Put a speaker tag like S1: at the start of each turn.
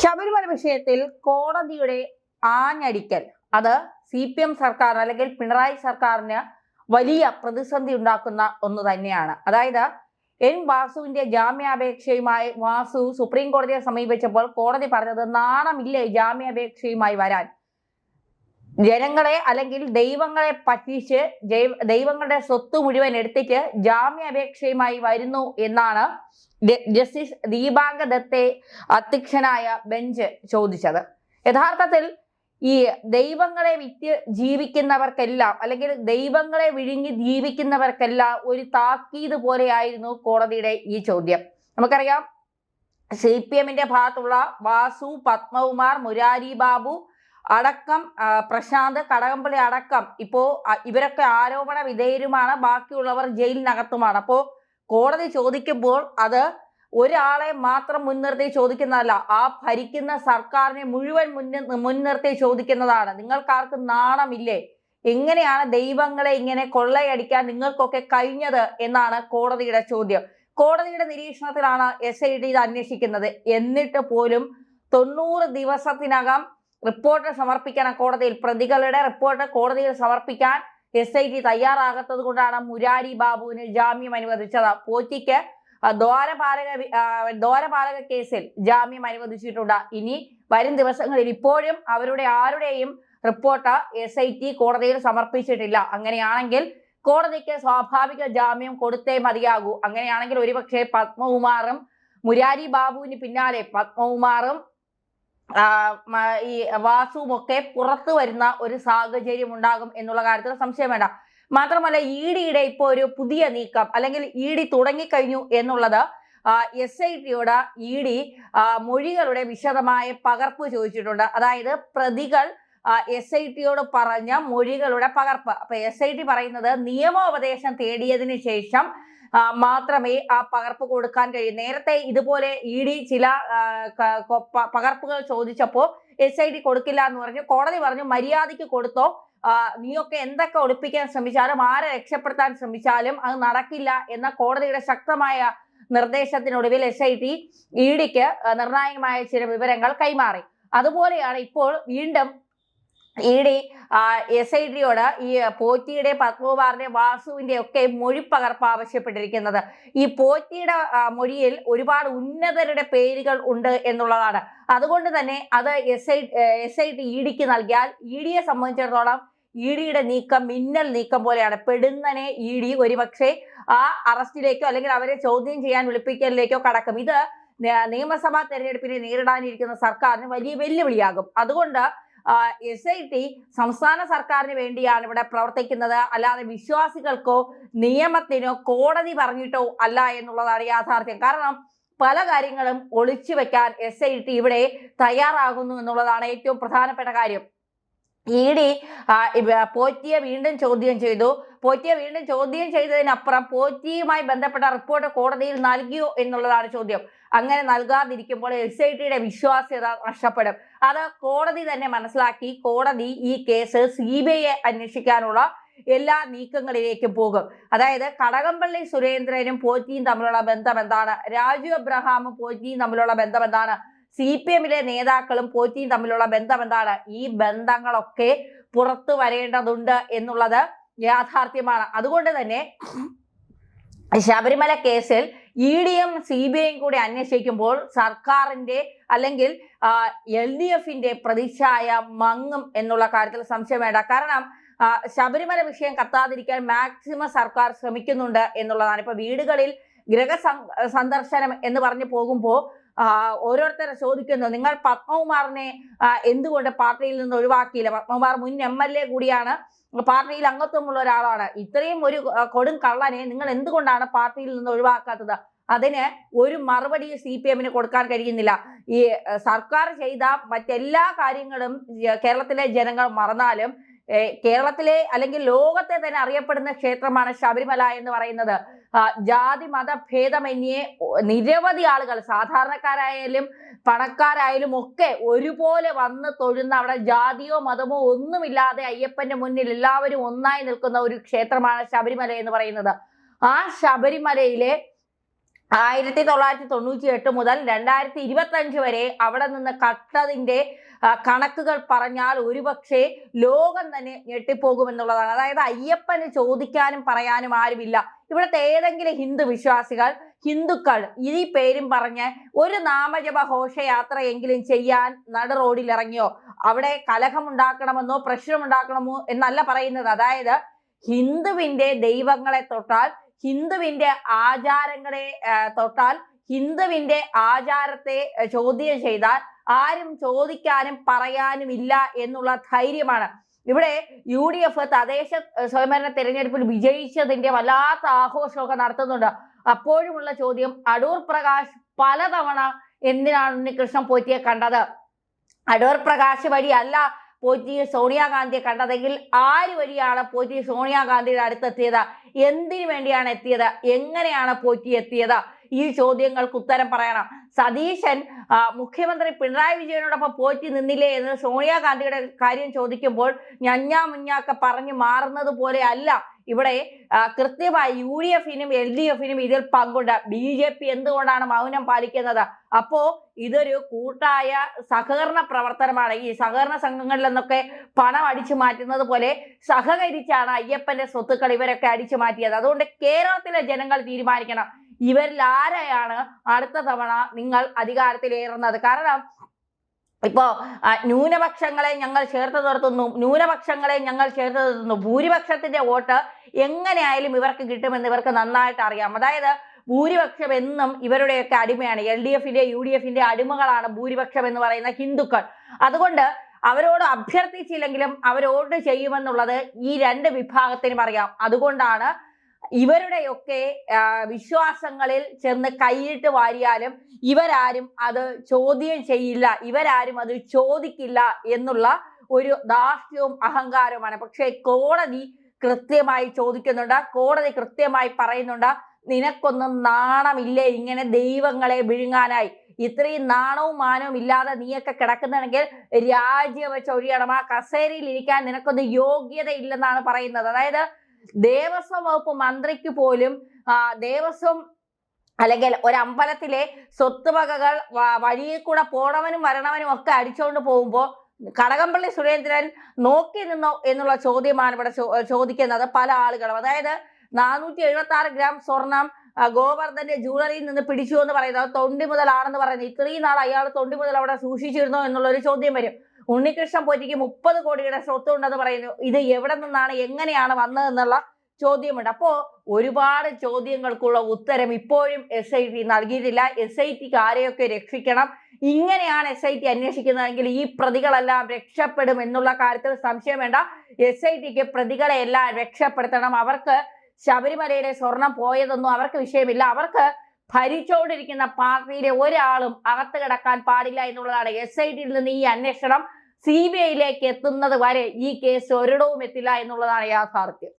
S1: ശബരിമല വിഷയത്തിൽ കോടതിയുടെ ആഞ്ഞടിക്കൽ. അത് സി പി എം സർക്കാർ അല്ലെങ്കിൽ പിണറായി സർക്കാരിന് വലിയ പ്രതിസന്ധി ഉണ്ടാക്കുന്ന ഒന്ന് തന്നെയാണ്. അതായത് എൻ വാസുവിന്റെ ജാമ്യാപേക്ഷയുമായി വാസു സുപ്രീം കോടതിയെ സമീപിച്ചപ്പോൾ കോടതി പറഞ്ഞത് നാണമില്ലേ ജാമ്യാപേക്ഷയുമായി വരാൻ? ജനങ്ങളെ അല്ലെങ്കിൽ ദൈവങ്ങളെ പറ്റിച്ച് ദൈവങ്ങളുടെ സ്വത്ത് മുഴുവൻ എടുത്തിട്ട് ജാമ്യാപേക്ഷയുമായി വരുന്നു എന്നാണ് ജസ്റ്റിസ് ദീപാങ്ക ദത്തെ അധ്യക്ഷനായ ബെഞ്ച് ചോദിച്ചത്. യഥാർത്ഥത്തിൽ ഈ ദൈവങ്ങളെ വിറ്റ് ജീവിക്കുന്നവർക്കെല്ലാം അല്ലെങ്കിൽ ദൈവങ്ങളെ വിഴുങ്ങി ജീവിക്കുന്നവർക്കെല്ലാം ഒരു താക്കീത് പോലെയായിരുന്നു കോടതിയുടെ ഈ ചോദ്യം. നമുക്കറിയാം സി പി എമ്മിന്റെ ഭാഗത്തുള്ള വാസു പത്മകുമാർ മുരാരി ബാബു അടക്കം പ്രശാന്ത് കടകംപള്ളി അടക്കം. ഇപ്പോ ഇവരൊക്കെ ആരോപണ വിധേയരുമാണ്. ബാക്കിയുള്ളവർ ജയിലിനകത്തുമാണ്. അപ്പോൾ കോടതി ചോദിക്കുമ്പോൾ അത് ഒരാളെ മാത്രം മുൻനിർത്തി ചോദിക്കുന്നതല്ല ആ ഭരിക്കുന്ന സർക്കാരിനെ മുഴുവൻ മുന്നിൽ മുൻനിർത്തി ചോദിക്കുന്നതാണ്. നിങ്ങൾക്കാർക്ക് നാണമില്ലേ? എങ്ങനെയാണ് ദൈവങ്ങളെ ഇങ്ങനെ കൊള്ളയടിക്കാൻ നിങ്ങൾക്കൊക്കെ കഴിഞ്ഞത് എന്നാണ് കോടതിയുടെ ചോദ്യം. കോടതിയുടെ നിരീക്ഷണത്തിലാണ് എസ് ഐ ഡി ഇത് അന്വേഷിക്കുന്നത്. എന്നിട്ട് പോലും തൊണ്ണൂറ് ദിവസത്തിനകം റിപ്പോർട്ട് സമർപ്പിക്കണം കോടതിയിൽ പ്രതികളുടെ റിപ്പോർട്ട് കോടതിയിൽ സമർപ്പിക്കാൻ എസ് ഐ ടി തയ്യാറാകാത്തത് കൊണ്ടാണ് മുരാരി ബാബുവിന് ജാമ്യം അനുവദിച്ചത്. പോറ്റിക്ക് ദ്വാരപാലക ദ്വാരപാലക കേസിൽ ജാമ്യം അനുവദിച്ചിട്ടുണ്ട്. ഇനി വരും ദിവസങ്ങളിൽ ഇപ്പോഴും അവരുടെ ആരുടെയും റിപ്പോർട്ട് എസ് ഐ ടി കോടതിയിൽ സമർപ്പിച്ചിട്ടില്ല. അങ്ങനെയാണെങ്കിൽ കോടതിക്ക് സ്വാഭാവിക ജാമ്യം കൊടുത്തേ മതിയാകൂ. അങ്ങനെയാണെങ്കിൽ ഒരുപക്ഷെ പത്മകുമാറും മുരാരി ബാബുവിന് പിന്നാലെ പത്മകുമാറും ഈ വാസുവും ഒക്കെ പുറത്തു വരുന്ന ഒരു സാഹചര്യം ഉണ്ടാകും എന്നുള്ള കാര്യത്തിൽ സംശയം വേണ്ട. മാത്രമല്ല ഇ ഡിയുടെ ഇപ്പോൾ ഒരു പുതിയ നീക്കം അല്ലെങ്കിൽ ഇ ഡി തുടങ്ങിക്കഴിഞ്ഞു എന്നുള്ളത് എസ് ഐ ടിയോട് ഇ ഡി മൊഴികളുടെ വിശദമായ പകർപ്പ് ചോദിച്ചിട്ടുണ്ട്. അതായത് പ്രതികൾ എസ് ഐ ടിയോട് പറഞ്ഞ മൊഴികളുടെ പകർപ്പ്. അപ്പൊ എസ് ഐ ടി പറയുന്നത് നിയമോപദേശം തേടിയതിനു ശേഷം മാത്രമേ ആ പകർപ്പ് കൊടുക്കാൻ കഴിയൂ. നേരത്തെ ഇതുപോലെ ഇ ഡി ചില പകർപ്പുകൾ ചോദിച്ചപ്പോൾ എസ് ഐ ഡി കൊടുക്കില്ല എന്ന് പറഞ്ഞു. കോടതി പറഞ്ഞു മര്യാദയ്ക്ക് കൊടുത്തോ. നീയൊക്കെ എന്തൊക്കെ ഒളിപ്പിക്കാൻ ശ്രമിച്ചാലും ആരെ രക്ഷപ്പെടുത്താൻ ശ്രമിച്ചാലും അത് നടക്കില്ല എന്ന കോടതിയുടെ ശക്തമായ നിർദ്ദേശത്തിനൊടുവിൽ എസ് ഐ ടി ഇ ഡിക്ക് നിർണായകമായ ചില വിവരങ്ങൾ കൈമാറി. അതുപോലെയാണ് ഇപ്പോൾ വീണ്ടും ഡി എസ് ഐ ഡിയോട് ഈ പോറ്റിയുടെ പത്മകുമാറിന്റെ വാസുവിന്റെ ഒക്കെ മൊഴി പകർപ്പ് ആവശ്യപ്പെട്ടിരിക്കുന്നത്. ഈ പോറ്റിയുടെ മൊഴിയിൽ ഒരുപാട് ഉന്നതരുടെ പേരുകൾ ഉണ്ട് എന്നുള്ളതാണ്. അതുകൊണ്ട് തന്നെ അത് S I S I T E ഡിക്ക് നൽകിയാൽ ഇ ഡിയെ സംബന്ധിച്ചിടത്തോളം ഇ ഡിയുടെ നീക്കം മിന്നൽ നീക്കം പോലെയാണ്. പെടുന്നനെ ഇ ഡി ഒരുപക്ഷെ ആ അറസ്റ്റിലേക്കോ അല്ലെങ്കിൽ അവരെ ചോദ്യം ചെയ്യാൻ വിളിപ്പിക്കലിലേക്കോ കടക്കും. ഇത് നിയമസഭാ തെരഞ്ഞെടുപ്പിനെ നേരിടാനിരിക്കുന്ന സർക്കാരിന് വലിയ വെല്ലുവിളിയാകും. അതുകൊണ്ട് എസ് ഐ ടി സംസ്ഥാന സർക്കാരിന് വേണ്ടിയാണ് ഇവിടെ പ്രവർത്തിക്കുന്നത്. അല്ലാതെ വിശ്വാസികൾക്കോ നിയമത്തിനോ കോടതി പറഞ്ഞിട്ടോ അല്ല എന്നുള്ളതാണ് യാഥാർത്ഥ്യം. കാരണം പല കാര്യങ്ങളും ഒളിച്ചു വെക്കാൻ എസ് ഐ ടി ഇവിടെ തയ്യാറാകുന്നു എന്നുള്ളതാണ് ഏറ്റവും പ്രധാനപ്പെട്ട കാര്യം. ഇ ഡി പോറ്റിയെ വീണ്ടും ചോദ്യം ചെയ്തു. പോറ്റിയെ വീണ്ടും ചോദ്യം ചെയ്തതിനപ്പുറം പോറ്റിയുമായി ബന്ധപ്പെട്ട റിപ്പോർട്ട് കോടതിയിൽ നൽകിയോ എന്നുള്ളതാണ് ചോദ്യം. അങ്ങനെ നൽകാതിരിക്കുമ്പോൾ എസ് ഐ ടിയുടെ വിശ്വാസ്യത നഷ്ടപ്പെടും. അത് കോടതി തന്നെ മനസ്സിലാക്കി കോടതി ഈ കേസ് സി ബി ഐ അന്വേഷിക്കാനുള്ള എല്ലാ നീക്കങ്ങളിലേക്കും പോകും. അതായത് കടകംപള്ളി സുരേന്ദ്രനും പോറ്റിയും തമ്മിലുള്ള ബന്ധം എന്താണ്? രാജു അബ്രഹാമും പോറ്റിയും തമ്മിലുള്ള ബന്ധം എന്താണ്? സി പി എമ്മിലെ നേതാക്കളും പോറ്റിയും തമ്മിലുള്ള ബന്ധം എന്താണ്? ഈ ബന്ധങ്ങളൊക്കെ പുറത്തു വരേണ്ടതുണ്ട് എന്നുള്ളത് യാഥാർത്ഥ്യമാണ്. അതുകൊണ്ട് തന്നെ ശബരിമല കേസിൽ ഇ ഡിയും സി ബി ഐയും കൂടി അന്വേഷിക്കുമ്പോൾ സർക്കാരിന്റെ അല്ലെങ്കിൽ എൽ ഡി എഫിന്റെ പ്രതിച്ഛായ മങ്ങും എന്നുള്ള കാര്യത്തിൽ സംശയം വേണ്ട. കാരണം ശബരിമല വിഷയം കത്താതിരിക്കാൻ മാക്സിമം സർക്കാർ ശ്രമിക്കുന്നുണ്ട് എന്നുള്ളതാണ്. ഇപ്പൊ വീടുകളിൽ സം- സന്ദർശനം എന്ന് പറഞ്ഞു പോകുമ്പോൾ ഓരോരുത്തരെ ചോദിക്കുന്നു നിങ്ങൾ പത്മകുമാറിനെ എന്തുകൊണ്ട് പാർട്ടിയിൽ നിന്ന് ഒഴിവാക്കിയില്ല? പത്മകുമാർ മുൻ എം എൽ എ കൂടിയാണ്. പാർട്ടിയിൽ അംഗത്വമുള്ള ഒരാളാണ്. ഇത്രയും ഒരു കൊടും കള്ളനെ നിങ്ങൾ എന്തുകൊണ്ടാണ് പാർട്ടിയിൽ നിന്ന് ഒഴിവാക്കാത്തത്? അതിന് ഒരു മറുപടി സി പി എമ്മിന് കൊടുക്കാൻ കഴിയുന്നില്ല. ഈ സർക്കാർ ചെയ്ത മറ്റെല്ലാ കാര്യങ്ങളും കേരളത്തിലെ ജനങ്ങൾ മറന്നാലും കേരളത്തിലെ അല്ലെങ്കിൽ ലോകത്തെ തന്നെ അറിയപ്പെടുന്ന ക്ഷേത്രമാണ് ശബരിമല എന്ന് പറയുന്നത്. ജാതി മത ഭേദമന്യേ നിരവധി ആളുകൾ സാധാരണക്കാരായാലും പണക്കാരായാലും ഒക്കെ ഒരുപോലെ വന്ന് തൊഴുന്ന അവിടെ ജാതിയോ മതമോ ഒന്നുമില്ലാതെ അയ്യപ്പന്റെ മുന്നിൽ എല്ലാവരും ഒന്നായി നിൽക്കുന്ന ഒരു ക്ഷേത്രമാണ് ശബരിമല എന്ന് പറയുന്നത്. ആ ശബരിമലയിലെ ആയിരത്തി തൊള്ളായിരത്തി തൊണ്ണൂറ്റി എട്ട് മുതൽ രണ്ടായിരത്തി ഇരുപത്തി അഞ്ച് വരെ അവിടെ നിന്ന് കട്ടതിന്റെ കണക്കുകൾ പറഞ്ഞാൽ ഒരുപക്ഷെ ലോകം തന്നെ ഞെട്ടിപ്പോകുമെന്നുള്ളതാണ്. അതായത് അയ്യപ്പന് ചോദിക്കാനും പറയാനും ആരുമില്ല. ഇവിടുത്തെ ഏതെങ്കിലും ഹിന്ദു വിശ്വാസികൾ ഹിന്ദുക്കൾ ഈ പേരും പറഞ്ഞ് ഒരു നാമജപ ഘോഷയാത്രയെങ്കിലും ചെയ്യാൻ നട റോഡിൽ ഇറങ്ങിയോ അവിടെ കലഹമുണ്ടാക്കണമെന്നോ പ്രശ്നമുണ്ടാക്കണമോ എന്നല്ല പറയുന്നത്. അതായത് ഹിന്ദുവിന്റെ ദൈവങ്ങളെ തൊട്ടാൽ ഹിന്ദുവിന്റെ ആചാരങ്ങളെ തൊട്ടാൽ ഹിന്ദുവിന്റെ ആചാരത്തെ ചോദ്യം ചെയ്താൽ ആരും ചോദിക്കാനും പറയാനും ഇല്ല എന്നുള്ള ധൈര്യമാണ്. ഇവിടെ യു ഡി എഫ് തദ്ദേശ സ്വയംഭരണ തെരഞ്ഞെടുപ്പിൽ വിജയിച്ചതിന്റെ വല്ലാത്ത ആഘോഷമൊക്കെ നടത്തുന്നുണ്ട്. അപ്പോഴുമുള്ള ചോദ്യം അടൂർ പ്രകാശ് പലതവണ എന്തിനാണ് ഉണ്ണികൃഷ്ണൻ പോറ്റിയെ കണ്ടത്? അടൂർ പ്രകാശ് വഴിയല്ല പോറ്റി സോണിയാഗാന്ധിയെ കണ്ടതെങ്കിൽ ആര് വഴിയാണ് പോറ്റി സോണിയാഗാന്ധിയുടെ അടുത്തെത്തിയത്? എന്തിനു വേണ്ടിയാണ് എത്തിയത്? എങ്ങനെയാണ് പോറ്റി എത്തിയത്? ഈ ചോദ്യങ്ങൾക്ക് ഉത്തരം പറയണം. സതീശൻ മുഖ്യമന്ത്രി പിണറായി വിജയനോടൊപ്പം പോറ്റി നിന്നില്ലേ എന്ന് സോണിയാഗാന്ധിയുടെ കാര്യം ചോദിക്കുമ്പോൾ ഞഞ്ഞാ മുഞ്ഞാക്ക പറഞ്ഞു മാറുന്നത് പോലെ അല്ല. ഇവിടെ കൃത്യമായി യു ഡി എഫിനും എൽ ഡി എഫിനും ഇതിൽ പങ്കുണ്ട്. ബി ജെ പി എന്തുകൊണ്ടാണ് മൗനം പാലിക്കുന്നത്? അപ്പോ ഇതൊരു കൂട്ടായ സഹകരണ പ്രവർത്തനമാണ്. ഈ സഹകരണ സംഘങ്ങളിൽ നിന്നൊക്കെ പണം അടിച്ചു മാറ്റുന്നത് പോലെ സഹകരിച്ചാണ് അയ്യപ്പന്റെ സ്വത്തുക്കൾ ഇവരൊക്കെ അടിച്ചു മാറ്റിയത്. അതുകൊണ്ട് കേരളത്തിലെ ജനങ്ങൾ തീരുമാനിക്കണം. ഇവരിൽ ആരെയാണ് അടുത്ത തവണ നിങ്ങൾ അധികാരത്തിലേറുന്നത്? കാരണം ഇപ്പോ ന്യൂനപക്ഷങ്ങളെ ഞങ്ങൾ ചേർത്ത് നിർത്തുന്നു. ന്യൂനപക്ഷങ്ങളെ ഞങ്ങൾ ചേർത്ത് നിർത്തുന്നു. ഭൂരിപക്ഷത്തിന്റെ വോട്ട് എങ്ങനെയായാലും ഇവർക്ക് കിട്ടുമെന്ന് ഇവർക്ക് നന്നായിട്ട് അറിയാം. അതായത് ഭൂരിപക്ഷം എന്നും ഇവരുടെയൊക്കെ അടിമയാണ്. എൽ ഡി എഫിന്റെ യു ഡി എഫിന്റെ അടിമകളാണ് ഭൂരിപക്ഷം എന്ന് പറയുന്ന ഹിന്ദുക്കൾ. അതുകൊണ്ട് അവരോട് അഭ്യർത്ഥിച്ചില്ലെങ്കിലും അവരോട് ചെയ്യുമെന്നുള്ളത് ഈ രണ്ട് വിഭാഗത്തിനും അറിയാം. അതുകൊണ്ടാണ് ഇവരുടെയൊക്കെ വിശ്വാസങ്ങളിൽ ചെന്ന് കൈയിട്ട് വാരിയാലും ഇവരാരും അത് ചോദ്യം ചെയ്യില്ല ഇവരാരും അത് ചോദിക്കില്ല എന്നുള്ള ഒരു ദാർഷ്ട്യവും അഹങ്കാരവുമാണ്. പക്ഷേ കോടതി കൃത്യമായി ചോദിക്കുന്നുണ്ട് കോടതി കൃത്യമായി പറയുന്നുണ്ട് നിനക്കൊന്നും നാണമില്ലേ ഇങ്ങനെ ദൈവങ്ങളെ വിഴുങ്ങാനായി? ഇത്രയും നാണവും മാനവും ഇല്ലാതെ നീയൊക്കെ കിടക്കുന്നുണ്ടെങ്കിൽ രാജ്യം വെച്ച് ഒഴിയണം. ആ കസേരയിൽ ഇരിക്കാൻ നിനക്കൊന്നും യോഗ്യത ഇല്ലെന്നാണ് പറയുന്നത്. അതായത് ദേവസ്വം വകുപ്പ് മന്ത്രിക്ക് പോലും ദേവസ്വം അല്ലെങ്കിൽ ഒരു അമ്പലത്തിലെ സ്വത്ത് വകകൾ വഴിയിൽ കൂടെ പോണവനും വരണവനും ഒക്കെ അടിച്ചുകൊണ്ട് പോകുമ്പോൾ കടകംപള്ളി സുരേന്ദ്രൻ നോക്കി നിന്നോ എന്നുള്ള ചോദ്യമാണ് ഇവിടെ ചോദിക്കുന്നത് പല ആളുകളും. അതായത് നാനൂറ്റി എഴുപത്തി ആറ് ഗ്രാം സ്വർണം ഗോവർദ്ധന്റെ ജൂവലറിയിൽ നിന്ന് പിടിച്ചു എന്ന് പറയുന്നത് തൊണ്ടി മുതലാണെന്ന് പറയുന്നത്. ഇത്രയും നാൾ അയാൾ തൊണ്ടി മുതൽ അവിടെ സൂക്ഷിച്ചിരുന്നോ എന്നുള്ള ഒരു ചോദ്യം വരും. ഉണ്ണികൃഷ്ണൻ പോറ്റിക്ക് മുപ്പത് കോടിയുടെ സ്വത്ത് ഉണ്ടെന്ന് പറയുന്നു. ഇത് എവിടെ നിന്നാണ് എങ്ങനെയാണ് വന്നതെന്നുള്ള ചോദ്യമുണ്ട്. അപ്പോൾ ഒരുപാട് ചോദ്യങ്ങൾക്കുള്ള ഉത്തരം ഇപ്പോഴും എസ് ഐ ടി നൽകിയിട്ടില്ല. എസ് ഐ ടിക്ക് ആരെയൊക്കെ രക്ഷിക്കണം? ഇങ്ങനെയാണ് എസ് ഐ ടി അന്വേഷിക്കുന്നതെങ്കിൽ ഈ പ്രതികളെല്ലാം രക്ഷപ്പെടും എന്നുള്ള കാര്യത്തിൽ സംശയം വേണ്ട. എസ് ഐ ടിക്ക് പ്രതികളെ എല്ലാം രക്ഷപ്പെടുത്തണം. അവർക്ക് ശബരിമലയിലെ സ്വർണം പോയതൊന്നും അവർക്ക് വിഷയമില്ല. അവർക്ക് ഭരിച്ചുകൊണ്ടിരിക്കുന്ന പാർട്ടിയിലെ ഒരാളും അകത്ത് കിടക്കാൻ പാടില്ല എന്നുള്ളതാണ് എസ് ഐ ടിയിൽ നിന്ന് ഈ അന്വേഷണം സി ബി ഐയിലേക്ക് എത്തുന്നത് വരെ ഈ കേസ് ഒരിടവും എത്തില്ല എന്നുള്ളതാണ് യാഥാർത്ഥ്യം.